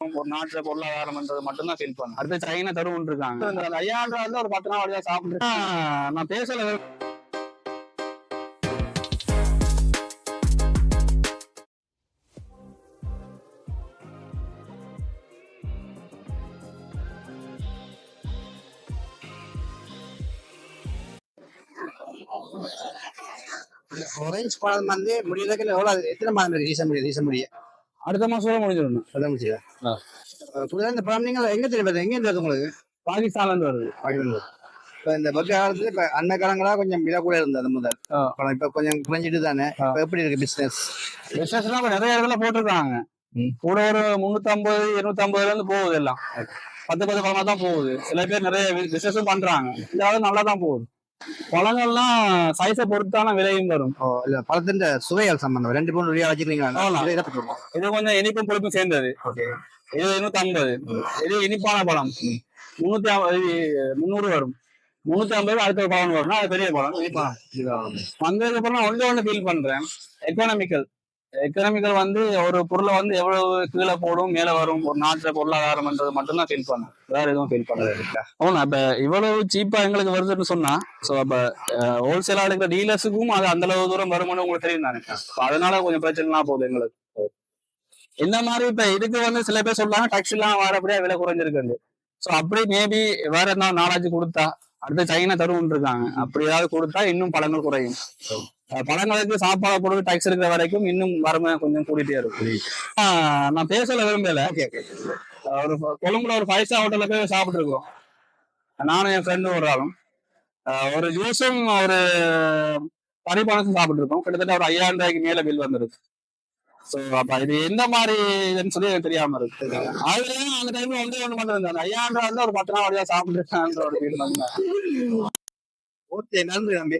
ஒரு நாட்டுல பொருளாதாரம்ன்றது மட்டும்தான் ஃபீல் பண்ணும் அடுத்து சைனா தருவன் இருக்காங்க. அந்த ரூபாய் ஒரு பத்து நாள் வழியா சாப்பிட்டு நான் பேசல. ஆரஞ்சு பழம் வந்து முடியறதுக்கு எவ்வளவு எத்தனை மாதம் ரீசன் முடியும் ரீசன் முடிய அடுத்த மாசம் முடிஞ்சிடணும். அதான் முடிச்சா ஆ. புதுசாக இந்த பழம் நீங்கள் எங்க தெரியும் எங்க இருந்து உங்களுக்கு? பாகிஸ்தான்ல இருந்து வருது. பாகிஸ்தான். இப்ப இந்த பக்க காலத்துல இப்ப அன்ன காலங்களா கொஞ்சம் விலை கூட இருந்தது முதல். இப்ப கொஞ்சம் குறைஞ்சிட்டு தானே. இப்ப எப்படி இருக்கு பிசினஸ் எல்லாம் இப்ப நிறைய இடத்துல போட்டிருக்காங்க. கூட ஒரு முன்னூத்தி ஐம்பது இருநூத்தி ஐம்பதுல இருந்து போகுது எல்லாம். பத்து பத்து பழமா தான் போகுது. சில பேர் நிறைய பிசினஸும் பண்றாங்க. இந்த நல்லா தான் போகுது. பழங்கள்லாம் சைஸை பொறுத்தான விலையும் வரும். ஓ இல்ல பழத்தின் சுவைகள் சம்பந்தம்? ரெண்டு மூணு ரூபாய் வச்சுக்கிறீங்களா. இதை கொஞ்சம் இனிப்பும் புளிப்பும் சேர்ந்தது. ஓகே. இது இருநூத்தி ஐம்பது இது இனிப்பான பழம். முன்னூத்தி முந்நூறு வரும். முன்னூத்தி ஐம்பது அடுத்த ஒரு பழம் வரும் அது பெரிய பழம். வந்ததுக்கு அப்புறம் ஒன்று ஒன்று ஃபீல் பண்றேன். எக்கனாமிக்கல் எக்கனாமிக்கல் வந்து ஒரு பொருளை வந்து எவ்வளவு கீழே போடும் மேல வரும் ஒரு நாட்டுல பொருளாதாரம்ன்றது மட்டும்தான் ஃபீல் பண்ணேன் வேற எதுவும் ஃபீல் பண்ணல ஆமா அப்ப இவ்வளவு சீப்பா எங்களுக்கு வருதுன்னு சொன்னா சோ அப்ப ஹோல்சேலா எடுக்கிற டீலர்ஸுக்கும் அது அந்த அளவு தூரம் வருமானு உங்களுக்கு தெரியும் தானே? அதனால கொஞ்சம் பிரச்சனை போகுது எங்களுக்கு. இந்த மாதிரி இப்ப இதுக்கு வந்து சில பேர் சொல்றாங்க டாக்ஸ் எல்லாம் வரப்படியா விலை குறைஞ்சிருக்கு சோ அப்படி மேபி வேற என்ன நாலாச்சு கொடுத்தா அடுத்து சைனா தருவன் இருக்காங்க. அப்படி ஏதாவது கொடுத்தா இன்னும் பழங்கள் குறையும். பழங்களுக்கு சாப்பாடு பொருள் டாக்ஸ் இருக்கிற வரைக்கும் இன்னும் வறுமை கொஞ்சம் கூடிட்டே இருக்கும். நான் பேசல விரும்பல. ஒரு கொழும்புல ஒரு ஃபைவ் ஸ்டார் ஹோட்டல்ல போய் சாப்பிட்டு இருக்கோம் நானும் என் ஃப்ரெண்டும் ஒரு ஆளும். ஒரு ஜூஸும் ஒரு சாப்பிட்டு இருக்கோம் கிட்டத்தட்ட ஒரு ஐயாயிரம் ரூபாய்க்கு மேல பில் வந்திருக்கு. ஸோ அப்ப இது எந்த மாதிரி இதுன்னு சொல்லி எனக்கு தெரியாம இருக்கு. அதுலயும் அந்த டைம்ல வந்து ஒண்ணு அந்த ஐயாயிரம் ரூபாய் வந்து ஒரு பத்து நாள் வழியா சாப்பிட்டு ஒரு ஓகே நன்றி தம்பி.